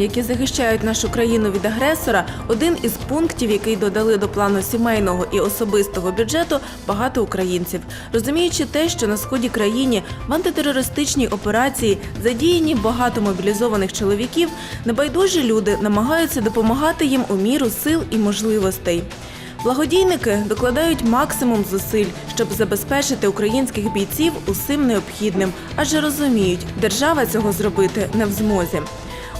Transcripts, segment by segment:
які захищають нашу країну від агресора, один із пунктів, який додали до плану сімейного і особистого бюджету багато українців, розуміючи те, що на сході країни в антитерористичній операції задіяні багато мобілізованих чоловіків, небайдужі люди намагаються допомагати їм у міру сил і можливостей. Благодійники докладають максимум зусиль, щоб забезпечити українських бійців усім необхідним, адже розуміють, держава цього зробити не в змозі.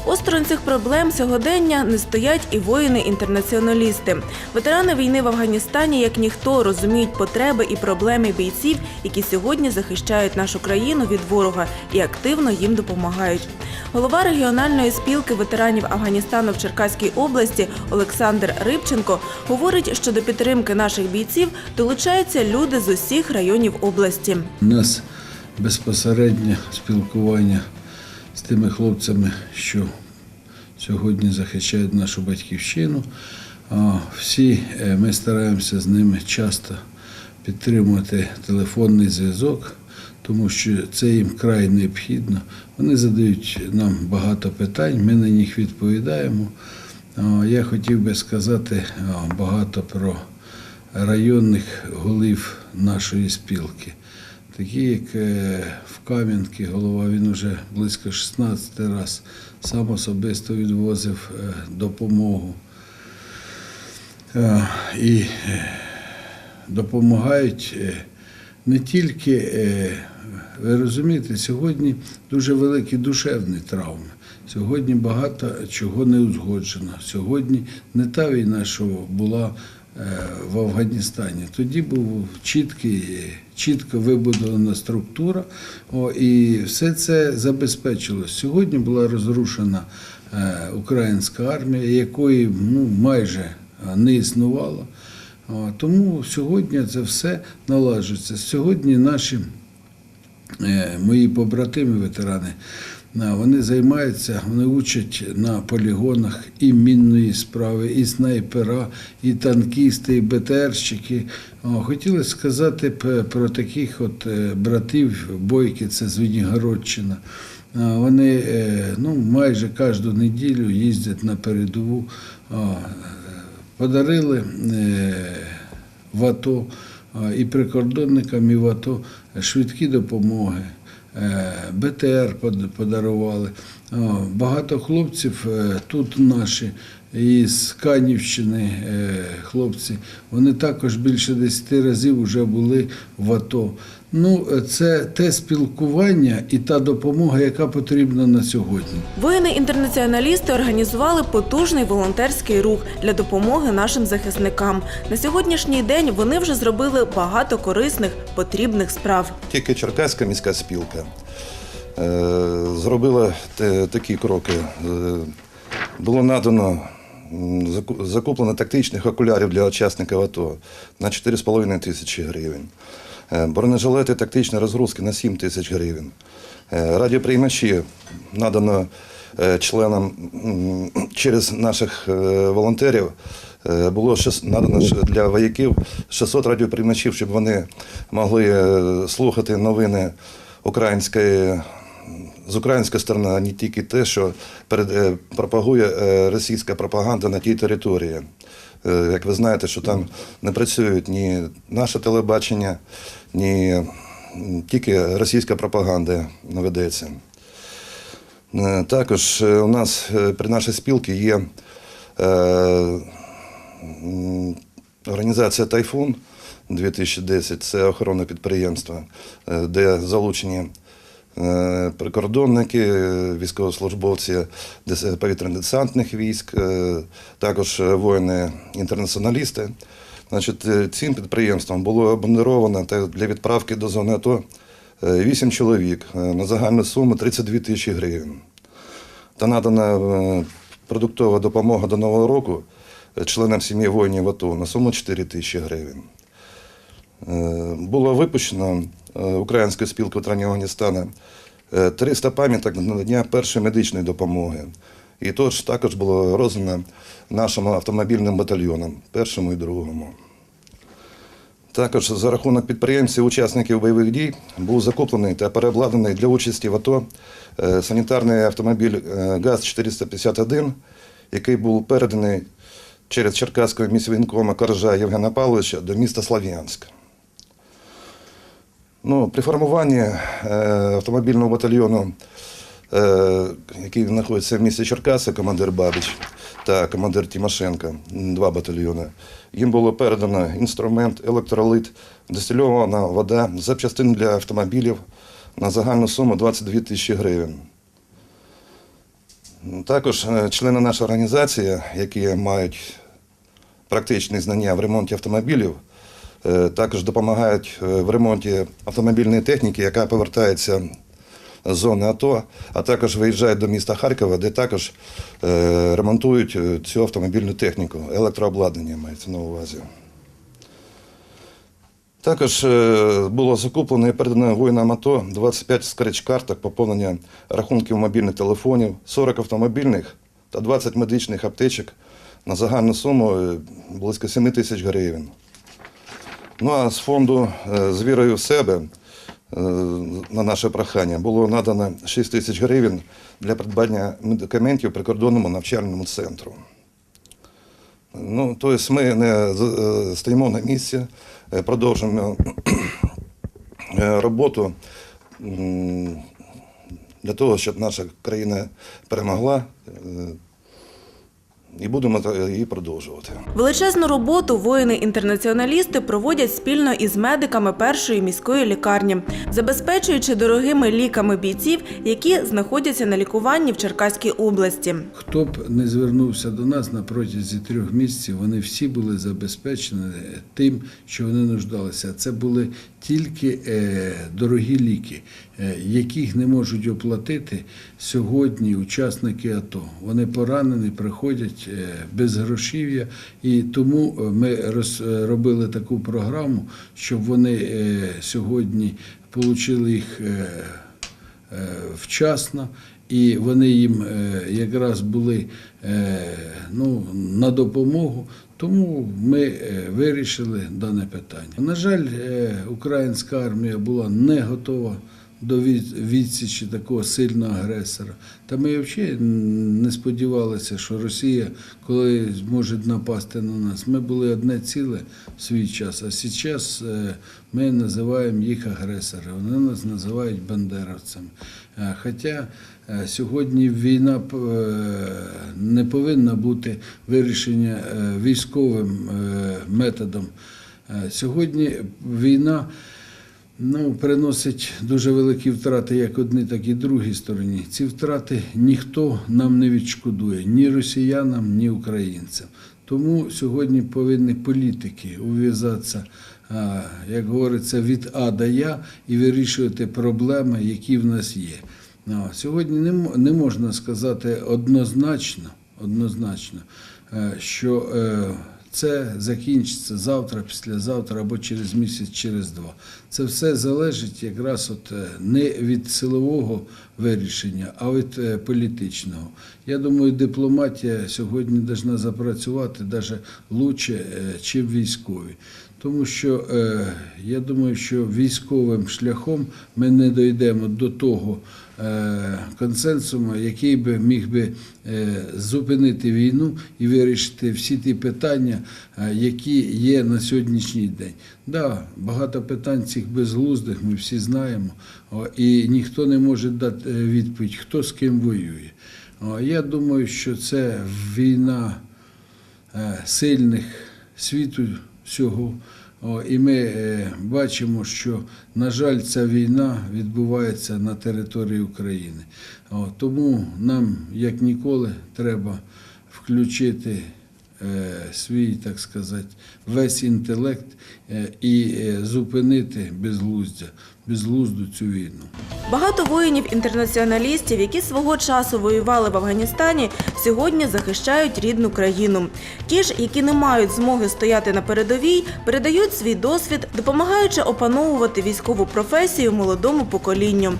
Осторонь цих проблем сьогодення не стоять і воїни-інтернаціоналісти. Ветерани війни в Афганістані, як ніхто, розуміють потреби і проблеми бійців, які сьогодні захищають нашу країну від ворога і активно їм допомагають. Голова регіональної спілки ветеранів Афганістану в Черкаській області Олександр Рибченко говорить, що до підтримки наших бійців долучаються люди з усіх районів області. У нас безпосереднє спілкування з тими хлопцями, що сьогодні захищають нашу батьківщину. Всі е, ми стараємося з ними часто підтримувати телефонний зв'язок, тому що це їм край необхідно. Вони задають нам багато питань, ми на них відповідаємо. Я хотів би сказати багато про районних голів нашої спілки. Такі, як в Кам'янки, голова, він вже близько 16 раз сам особисто відвозив е, допомогу. Е, І е, допомагають не тільки, ви розумієте, сьогодні дуже великі душевні травми. Сьогодні багато чого не узгоджено. Сьогодні не та війна, що була в Афганістані. Тоді був чіткий, чітко вибудована структура, о, і все це забезпечилось. Сьогодні була розрушена е, українська армія, якої ну, майже е, не існувало. Тому сьогодні це все наладжується. Сьогодні наші е, мої побратими, ветерани, вони займаються, вони учать на полігонах і мінної справи, і снайпера, і танкісти, і БТРщики. Хотілося сказати про таких от е, братів Бойки, це з Вінігородщина. Вони е, ну, майже кожну неділю їздять на передову. Подарили е, в АТО і прикордонникам, і в АТО швидкі допомоги. Е, БТР под- подарували. Багато хлопців е, тут наші із Канівщини е, хлопці. Вони також більше 10 разів вже були в АТО. Ну, це те спілкування і та допомога, яка потрібна на сьогодні. Воїни-інтернаціоналісти організували потужний волонтерський рух для допомоги нашим захисникам. На сьогоднішній день вони вже зробили багато корисних потрібних справ. Тільки Черкаська міська спілка е, зробила такі кроки. Е, Було надано закуплено тактичних окулярів для учасників АТО на 4,5 тисячі гривень. Е, Бронежилети тактичної розгрузки на 7 тисяч гривень. Е, Радіоприймачі надано е, членам через наших волонтерів. Було надано для вояків 600 радіоприймачів, щоб вони могли слухати новини української з української сторони, а не тільки те, що е, пропагує е, російська пропаганда на тій території. Е, Як ви знаєте, що там не працюють ні наше телебачення, ні тільки російська пропаганда наведеться. Також у нас при нашій спілці є організація Тайфун 2010, це охоронне підприємство, де залучені прикордонники, е, військовослужбовці повітряно-десантних військ, е, також воїни-інтернаціоналісти. Значить, е, цим підприємством було обмундировано для відправки до зони АТО 8 чоловік на загальну суму 32 тисячі гривень. Та надана продуктова допомога до Нового року членам сім'ї воїнів АТО на суму 4 тисячі гривень. Е, Було випущено е, Українською спілкою ветеранів Афганістану е, 300 пам'яток на дня першої медичної допомоги. І тож також було роздано нашим автомобільним батальйонам, першому і другому. Також за рахунок підприємців, учасників бойових дій був закуплений та переобладнаний для участі в АТО санітарний автомобіль е, ГАЗ-451, який був переданий через Черкаського міськвінкома Коржа Євгена Павловича до міста Слов'янська. Ну, при формуванні е, автомобільного батальйону, е, який знаходиться в місті Черкаси, командир Бабич та командир Тимошенко, два батальйони, їм було передано інструмент, електролит, дистильована вода, запчастини для автомобілів на загальну суму 22 тисячі гривень. Також е, члени нашої організації, які мають практичні знання в ремонті автомобілів, також допомагають е, в ремонті автомобільної техніки, яка повертається з зони АТО, а також виїжджають до міста Харкова, де також е, ремонтують е, цю автомобільну техніку, електрообладнання мається на увазі. Також е, було закуплено і передано воїнам АТО 25 скреч-карток поповнення рахунків мобільних телефонів, 40 автомобільних та 20 медичних аптечок на загальну суму е, близько 7 тисяч гривень. Ну а з фонду е, з вірою в себе е, на наше прохання було надано 6 тисяч гривень для придбання медикаментів прикордонному навчальному центру. Ну, тобто ми не е, стоїмо на місці, продовжуємо роботу для того, щоб наша країна перемогла. І будемо її продовжувати. Величезну роботу воїни-інтернаціоналісти проводять спільно із медиками першої міської лікарні, забезпечуючи дорогими ліками бійців, які знаходяться на лікуванні в Черкаській області. Хто б не звернувся до нас на протязі трьох місяців, вони всі були забезпечені тим, що вони нуждалися. Це були тільки е, дорогі ліки, яких не можуть оплатити сьогодні учасники АТО. Вони поранені, приходять е, без грошів'я, і тому е, ми роз- робили таку програму, щоб вони е, сьогодні отримали їх. е, е, вчасно, і вони їм е, якраз були е, ну, на допомогу. Тому ми е, вирішили дане питання. На жаль, е, українська армія була не готова до відсічі такого сильного агресора. Та ми взагалі не сподівалися, що Росія коли зможе напасти на нас. Ми були одне ціле в свій час, а зараз е, ми називаємо їх агресорами, вони нас називають бандеровцями. Е, Хоча е, сьогодні війна не повинна бути вирішення військовим методом. Сьогодні війна ну, приносить дуже великі втрати як одній, так і другій стороні. Ці втрати ніхто нам не відшкодує, ні росіянам, ні українцям. Тому сьогодні повинні політики ув'язатися, як говориться, від А до Я і вирішувати проблеми, які в нас є. Сьогодні не можна сказати однозначно, однозначно, е, що е, це закінчиться завтра, післязавтра або через місяць, через два. Це все залежить якраз от е, не від силового вирішення, а від е, політичного. Я думаю, дипломатія сьогодні повинна запрацювати навіть лучше, е, чим військові. Тому що е, я думаю, що військовим шляхом ми не дійдемо до того консенсуму, який би міг би е, зупинити війну і вирішити всі ті питання, е, які є на сьогоднішній день. Да, багато питань цих безглуздих ми всі знаємо, і ніхто не може дати е, відповідь, хто з ким воює. Я думаю, що це війна е, сильних світу всього. І ми е, бачимо, що, на жаль, ця війна відбувається на території України. Тому нам, як ніколи, треба включити свій, так сказати, весь інтелект е, і е, зупинити безглуздя, безглузду цю війну. Багато воїнів-інтернаціоналістів, які свого часу воювали в Афганістані, сьогодні захищають рідну країну. Ті ж, які не мають змоги стояти на передовій, передають свій досвід, допомагаючи опановувати військову професію молодому поколінню.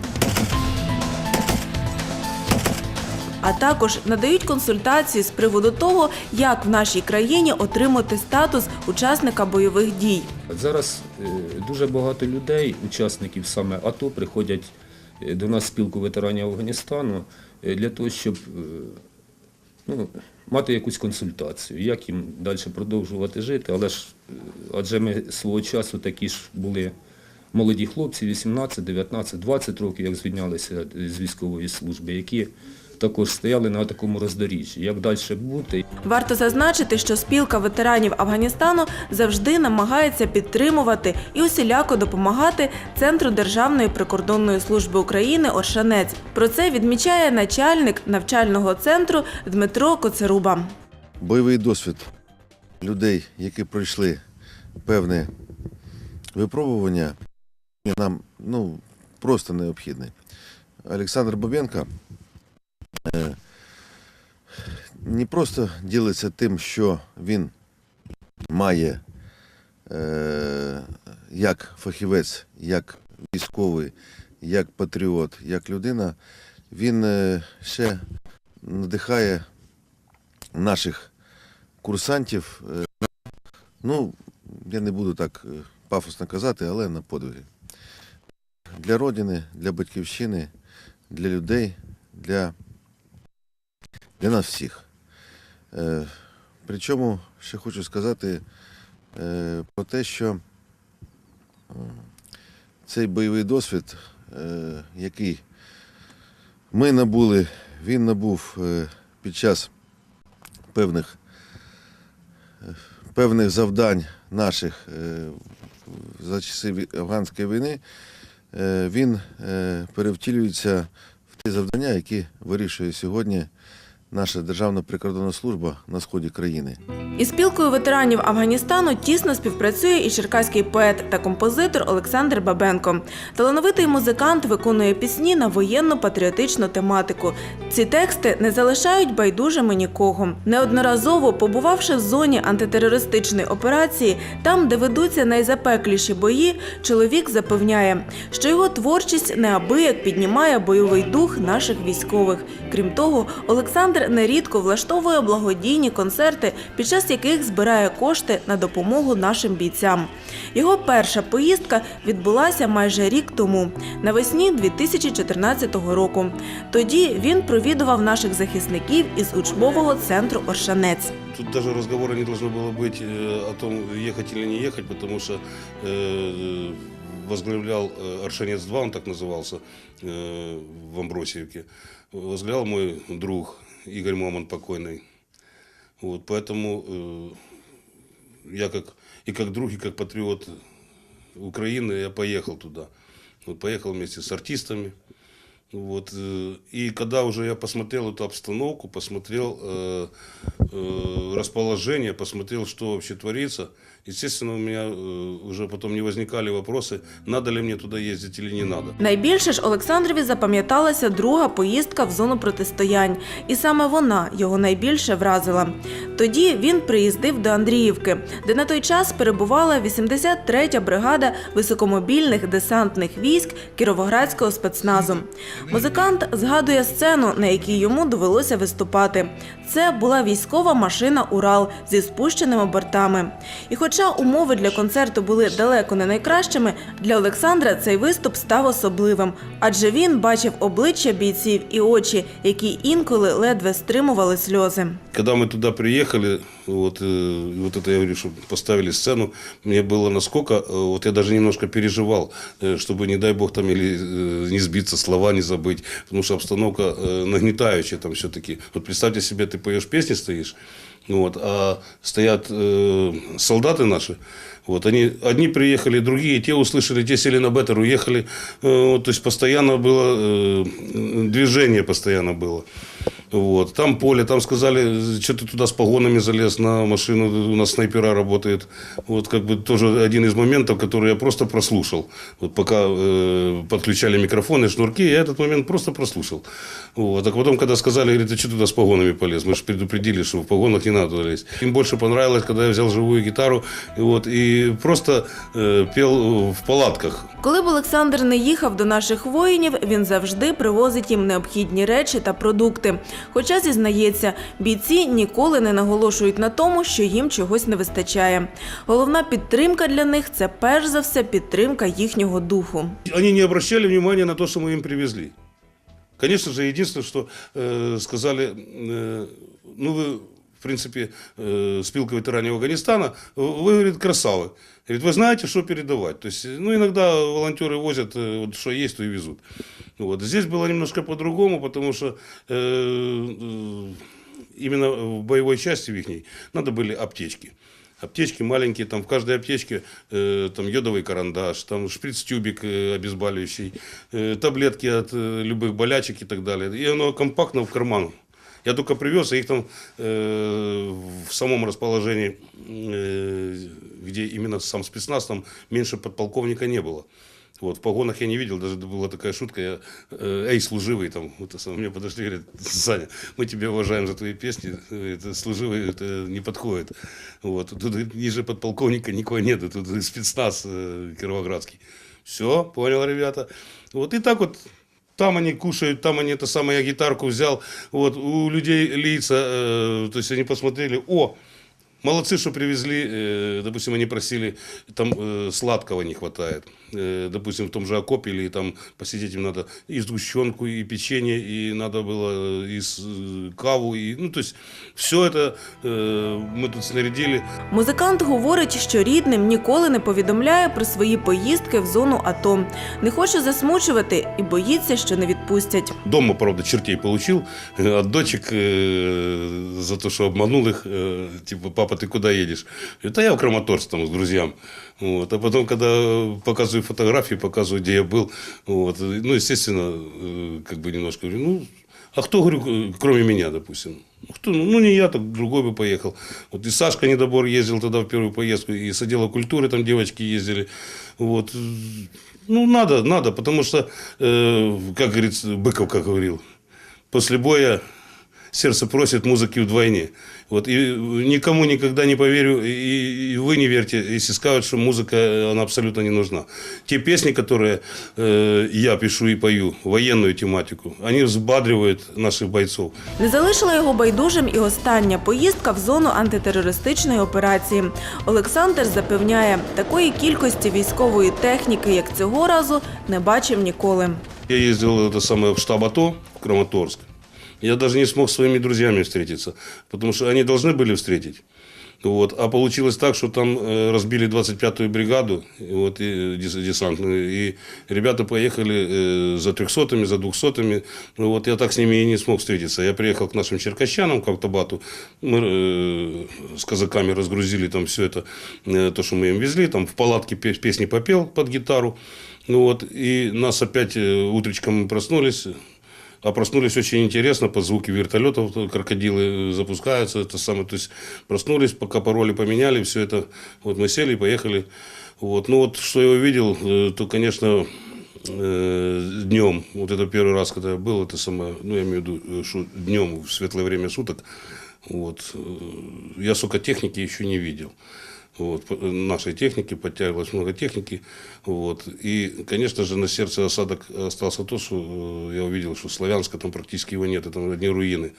А також надають консультації з приводу того, як в нашій країні отримати статус учасника бойових дій. Зараз е, дуже багато людей, учасників саме АТО, приходять е, до нас спілку ветеранів Афганістану е, для того, щоб ну, мати якусь консультацію, як їм далі продовжувати жити. Але ж адже ми свого часу такі ж були молоді хлопці, 18, 19, 20 років, як звільнялися з військової служби, які також стояли на такому роздоріжжі. Як далі бути? Варто зазначити, що спілка ветеранів Афганістану завжди намагається підтримувати і усіляко допомагати Центру Державної прикордонної служби України Оршанець. Про це відмічає начальник навчального центру Дмитро Коцеруба. бойовий досвід людей, які пройшли певне випробування, нам ну, просто необхідний. Олександр Бабенко не просто ділиться тим, що він має е, як фахівець, як військовий, як патріот, як людина, він е, ще надихає наших курсантів, е, ну, я не буду так е, пафосно казати, але на подвиги. Для родини, для батьківщини, для людей, для, для нас всіх. Е, Причому ще хочу сказати е, про те, що цей бойовий досвід, е, який ми набули, він набув під час певних, певних завдань наших за часи афганської війни, він перевтілюється в ті завдання, які вирішує сьогодні наша Державна прикордонна служба на сході країни. Із спілкою ветеранів Афганістану тісно співпрацює і черкаський поет та композитор Олександр Бабенко. Талановитий музикант виконує пісні на воєнну патріотичну тематику. Ці тексти не залишають байдужими нікого. Неодноразово побувавши в зоні антитерористичної операції, там, де ведуться найзапекліші бої, чоловік запевняє, що його творчість неабияк піднімає бойовий дух наших військових. Крім того, Олександр нерідко влаштовує благодійні концерти, під час яких збирає кошти на допомогу нашим бійцям. Його перша поїздка відбулася майже рік тому, навесні 2014 року. Тоді він провідував наших захисників із учбового центру Оршанець. Тут даже разговора не должно было быть э, о том, ехать или не ехать, потому что э, возглавлял э, Аршанец-2, он так назывался, э, в Амбросиевке. Возглавлял мой друг Игорь Моман покойный. Вот, поэтому э, я как и как друг, и как патриот Украины я поехал туда. Вот, поехал вместе с артистами. Вот, э, и когда уже я посмотрел эту обстановку, посмотрел э, э, расположение, посмотрел, что вообще творится, естественно, у меня э, уже потом не возникали вопросы, надо ли мне туда ездить или не надо. Найбільше ж Олександрові запам'яталася друга поїздка в зону протистоянь, і саме вона його найбільше вразила. Тоді він приїздив до Андріївки, де на той час перебувала 83-я бригада високомобільних десантних військ Кіровоградського спецназу. Музикант згадує сцену, на якій йому довелося виступати. Це була військова машина Урал зі спущеними бортами. І хоча умови для концерту були далеко не найкращими, для Олександра цей виступ став особливим, адже він бачив обличчя бійців і очі, які інколи ледве стримували сльози. Когда мы туда приехали, вот, э, вот это я говорю, что поставили сцену, мне было насколько, э, вот я даже немножко переживал, э, чтобы, не дай бог, там или э, не сбиться, слова не забыть, потому что обстановка э, нагнетающая там все-таки. Вот представьте себе, ты поешь песни, стоишь, вот, а стоят э, солдаты наши, вот, они, одни приехали, другие, те услышали, те сели на беттер, уехали. Э, вот, то есть постоянно было, э, движение постоянно было. Вот. Там поле, там сказали, что ты туда с погонами залез на машину, у нас снайпера работает. Вот как бы тоже один из моментов, который я просто прослушал. Вот пока э, подключали микрофоны, шнурки, я этот момент просто прослушал. Вот. А потом, когда сказали, говорит, ты что туда с погонами полез? Мы же предупредили, что в погонах не надо лезть. Им больше понравилось, когда я взял живую гитару вот, и просто э, пел в палатках. Коли б Олександр не їхав до наших воїнів, він завжди привозить їм необхідні речі та продукти. робити. Хоча зізнається, бійці ніколи не наголошують на тому, що їм чогось не вистачає. Головна підтримка для них це перш за все підтримка їхнього духу. Они не обращали внимания на то, что мы им привезли. Конечно же, единственное, что э, сказали, э, ну вы, В принципе, э, спилка ветеранов Афганистана, вы, говорит, красавы. Говорит, вы знаете, что передавать. То есть, ну, иногда волонтеры возят, э, вот, что есть, то и везут. Вот. Здесь было немножко по-другому, потому что э, э, именно в боевой части в их надо были аптечки. Аптечки маленькие, там в каждой аптечке э, там йодовый карандаш, там шприц-тюбик э, обезболивающий, э, таблетки от э, любых болячек и так далее. И оно компактно в карман. Я только привез, а их там э, в самом расположении, э, где именно сам спецназ, там меньше подполковника не было. Вот, в погонах я не видел, даже была такая шутка, я, э, эй, служивый, там, вот, мне подошли, говорят, Саня, мы тебя уважаем за твои песни, это служивый, это не подходит. Вот, тут ниже подполковника никого нету, тут спецназ э, кировоградский. Все, понял, ребята. Вот, и так вот там они кушают, там они это самое, я гитарку взял, вот, у людей лица, э, то есть они посмотрели, о, молодцы, что привезли, э, допустим, они просили, там э, сладкого не хватает, Э, допустим, в том же окопе или там посидеть им надо и сгущенку, и печенье, и надо было и с- э, каву, и, ну, то есть все это э, мы тут снарядили, Музикант говорить, що рідним ніколи не повідомляє про свої поїздки в зону АТО. Не хоче засмучувати і боїться, що не відпустять. Дома, правда, чертей получил э, от дочек э, за то, что обманул их. э, типа, папа, ты куда едешь? Это я в Краматорск там с друзьям. Вот. А потом, когда показываю фотографии, показываю, где я был, вот, ну, естественно, э, как бы немножко говорю, ну, а кто, говорю, э, кроме меня, допустим? Ну, Кто? Ну, не я, так другой бы поехал. Вот и Сашка Недобор ездил тогда в первую поездку, и с отдела культуры там девочки ездили. Вот. Ну, надо, надо, потому что, э, как говорится, Быков как говорил, после боя сердце просит музыки вдвойне. Вот, и никому никогда не поверю, и, и вы не верьте, если скажут, что музыка, она абсолютно не нужна. Те песни, которые э, я пишу и пою, военную тематику, они взбадривают наших бойцов. Не залишила його байдужим і остання поїздка в зону антитерористичної операції. Олександр запевняє, такої кількості військової техніки, як цього разу, не бачив ніколи. Я ездил это самое, в штаб АТО в Краматорск. Я даже не смог своими друзьями встретиться, потому что они должны были встретить. Вот. А получилось так, что там э, разбили 25-ю бригаду вот, и, дес- десантную, и ребята поехали э, за 300-ми, за 200-ми. Ну, вот я так с ними и не смог встретиться. Я приехал к нашим черкащанам, к автобату. Мы э, с казаками разгрузили там все это, э, то, что мы им везли. Там в палатке пе- песни попел под гитару. Ну вот, и нас опять э, утречком мы проснулись. А проснулись очень интересно, под звуки вертолетов то крокодилы э, запускаются, это самое, то есть проснулись, пока пароли поменяли, все это, вот мы сели и поехали. Вот. Ну вот, что я увидел, э, то, конечно, днем, вот это первый раз, когда я был, это самое, ну, я имею в виду, э, что днем, в светлое время суток, вот, э, я, сука, техники еще не видел. Вот, нашей техники, подтягивалось много техники. Вот. И, конечно же, на сердце осадок остался то, что э, я увидел, что Славянска там практически его нет, это одни руины.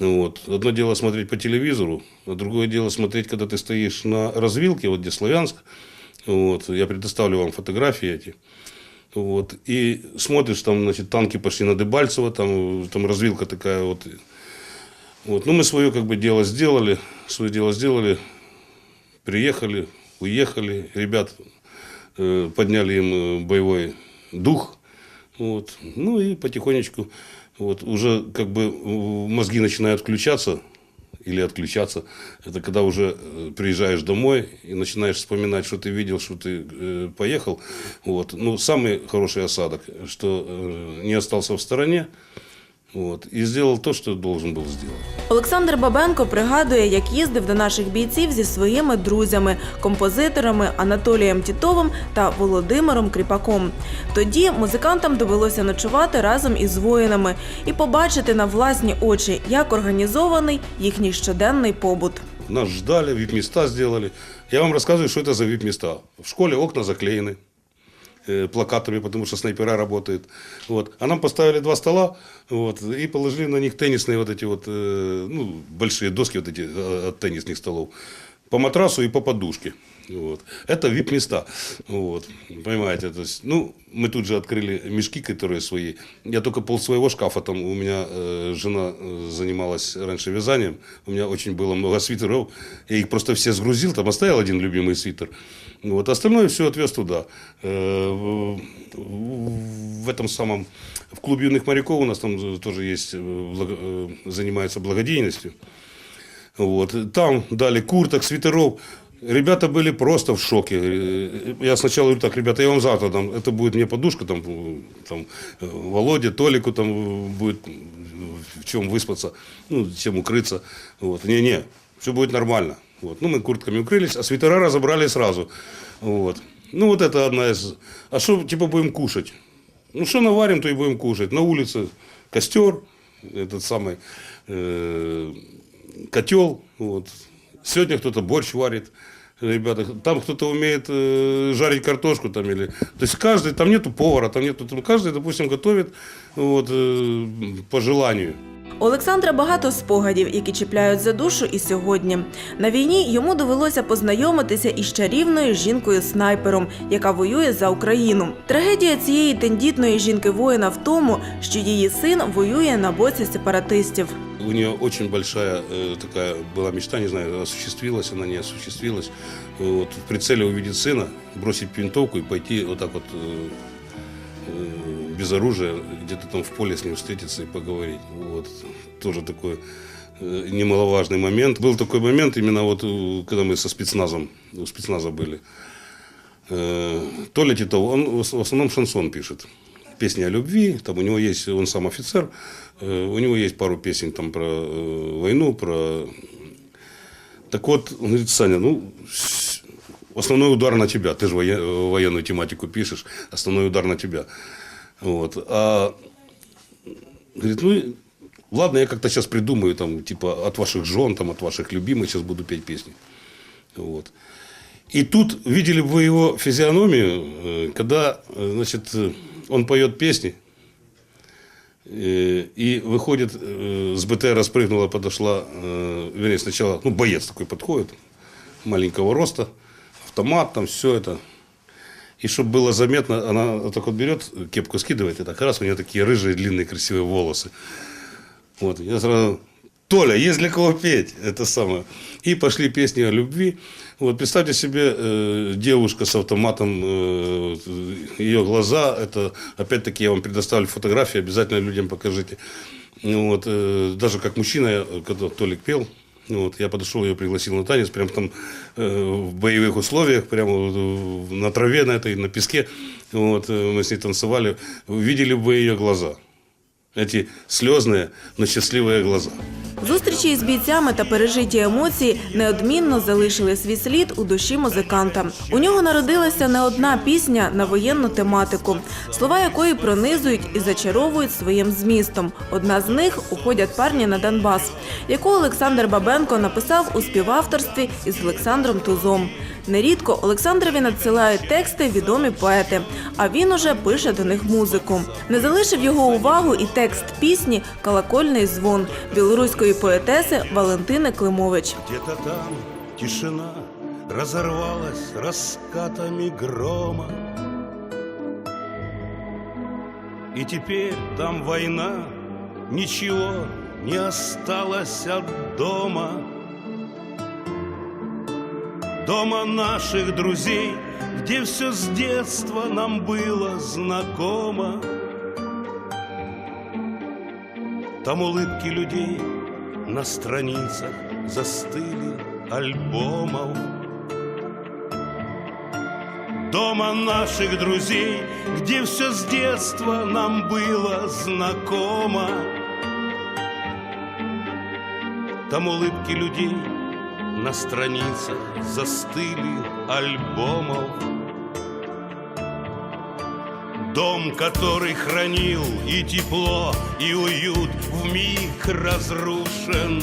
Вот. Одно дело смотреть по телевизору, а другое дело смотреть, когда ты стоишь на развилке, вот где Славянск. Вот. Я предоставлю вам фотографии эти. Вот. И смотришь, там, значит, танки пошли на Дебальцево, там, там развилка такая вот. Вот. Ну, мы свое как бы дело сделали, свое дело сделали, приехали, уехали, ребят э, подняли им э, боевой дух, вот, ну и потихонечку вот уже как бы э, мозги начинают включаться или отключаться. Это когда уже э, приезжаешь домой и начинаешь вспоминать, что ты видел, что ты э, поехал. Вот. Ну, самый хороший осадок, что э, не остался в стороне, вот, и сделал то, что должен был сделать. Олександр Бабенко пригадує, як їздив до наших бійців зі своїми друзями, композиторами Анатолієм Тітовим та Володимиром Кріпаком. Тоді музикантам довелося ночувати разом із воїнами і побачити на власні очі, як організований їхній щоденний побут. Нас ждали, вип-места сделали. Я вам рассказываю, что это за вип-места. В школе окна заклеены. Э, плакатами, потому что снайпера работают. Вот. А нам поставили два стола вот, и положили на них теннисные вот эти вот, э, ну, большие доски вот эти э, от теннисных столов. По матрасу и по подушке. Вот. Это вип-места. Вот. Понимаете, то есть, ну, мы тут же открыли мешки, которые свои. Я только пол своего шкафа, там у меня э, жена занималась раньше вязанием, у меня очень было много свитеров, я их просто все сгрузил, там оставил один любимый свитер. Вот, остальное все отвез туда. Э, в, в этом самом, в клубе юных моряков у нас там тоже есть, э, благо- э, занимаются благодейностью. Вот. Там дали курток, свитеров. Ребята были просто в шоке. Э, Я сначала говорю, так, ребята, я вам завтра дам, это будет мне подушка, там, э, там э, Володе, Толику там э, будет э, в чем выспаться, ну, чем укрыться. Вот. Не-не, все будет нормально. Вот. Ну, мы куртками укрылись, а свитера разобрали сразу. Вот. Ну, вот это одна из... А что, типа, будем кушать? Ну, что наварим, то и будем кушать. На улице костер, этот самый э, котел. Вот. Сегодня кто-то борщ варит. Ребята, там кто-то умеет э, жарить картошку там или. То есть каждый, там нету повара, там нету. каждый, допустим, готовит вот, э, по желанию. У Олександра багато спогадів, які чіпляють за душу і сьогодні. На війні йому довелося познайомитися із чарівною жінкою-снайпером, яка воює за Україну. Трагедія цієї тендітної жінки-воїна в тому, що її син воює на боці сепаратистів. У нее очень большая э, такая была мечта, не знаю, осуществилась она, не осуществилась. Вот, в прицеле увидеть сына, бросить винтовку и пойти вот так вот э, э, без оружия где-то там в поле с ним встретиться и поговорить. Вот, тоже такой э, немаловажный момент. Был такой момент именно вот, э, когда мы со спецназом, у спецназа были. Э, Толя Титов, он в ос- в основном шансон пишет. Песни о любви, там у него есть, он сам офицер, у него есть пару песен там про войну, про... Так вот, он говорит, Саня, ну, основной удар на тебя, ты же воен- военную тематику пишешь, основной удар на тебя. Вот. А, говорит, ну, ладно, я как-то сейчас придумаю, там, типа, от ваших жен, там, от ваших любимых, сейчас буду петь песни. Вот. И тут видели бы вы его физиономию, э, когда, э, значит, он поет песни, э, и выходит, с БТР спрыгнула, подошла, вернее, сначала, ну, боец такой подходит, маленького роста, автомат, там все это. И чтобы было заметно, она так вот берет, кепку скидывает, и так раз, у нее такие рыжие, длинные, красивые волосы. Вот, я сразу, Толя, есть для кого петь, это самое. И пошли песни о любви. Вот, представьте себе, э, девушка с автоматом, э, ее глаза, это, опять-таки, я вам предоставлю фотографии, обязательно людям покажите. Ну, вот, э, даже как мужчина, я, когда Толик пел, вот, я подошел, ее пригласил на танец, прям там э, в боевых условиях, прямо вот, э, на траве на этой, на песке. Вот, э, мы с ней танцевали. Видели бы ее глаза. Эти слезные, но счастливые глаза. Зустрічі із бійцями та пережиті емоції неодмінно залишили свій слід у душі музиканта. У нього народилася не одна пісня на воєнну тематику, слова якої пронизують і зачаровують своїм змістом. Одна з них уходять парні на Донбас, яку Олександр Бабенко написав у співавторстві із Олександром Тузом. Нерідко Олександрові надсилають тексти відомі поети, а він уже пише до них музику. Не залишив його увагу і текст пісні Колокольний дзвон білоруської поетеси Валентини Климович. Там тишина разорвалась раскатами грома. И теперь там война, ничего не осталось от дома. Дома наших друзей, где все с детства нам было знакомо. Там улыбки людей на страницах застыли альбомов. Дома наших друзей, где все с детства нам было знакомо. Там улыбки людей на страницах застыли альбомов. Дом, который хранил и тепло, и уют, в миг разрушен.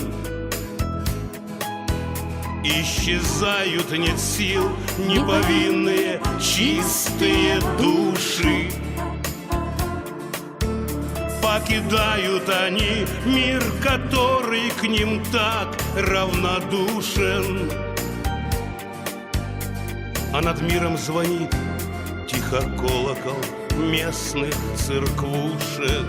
Исчезают, нет сил, неповинные, чистые души покидают они мир, который к ним так равнодушен. А над миром звонит тихо колокол местных церквушек.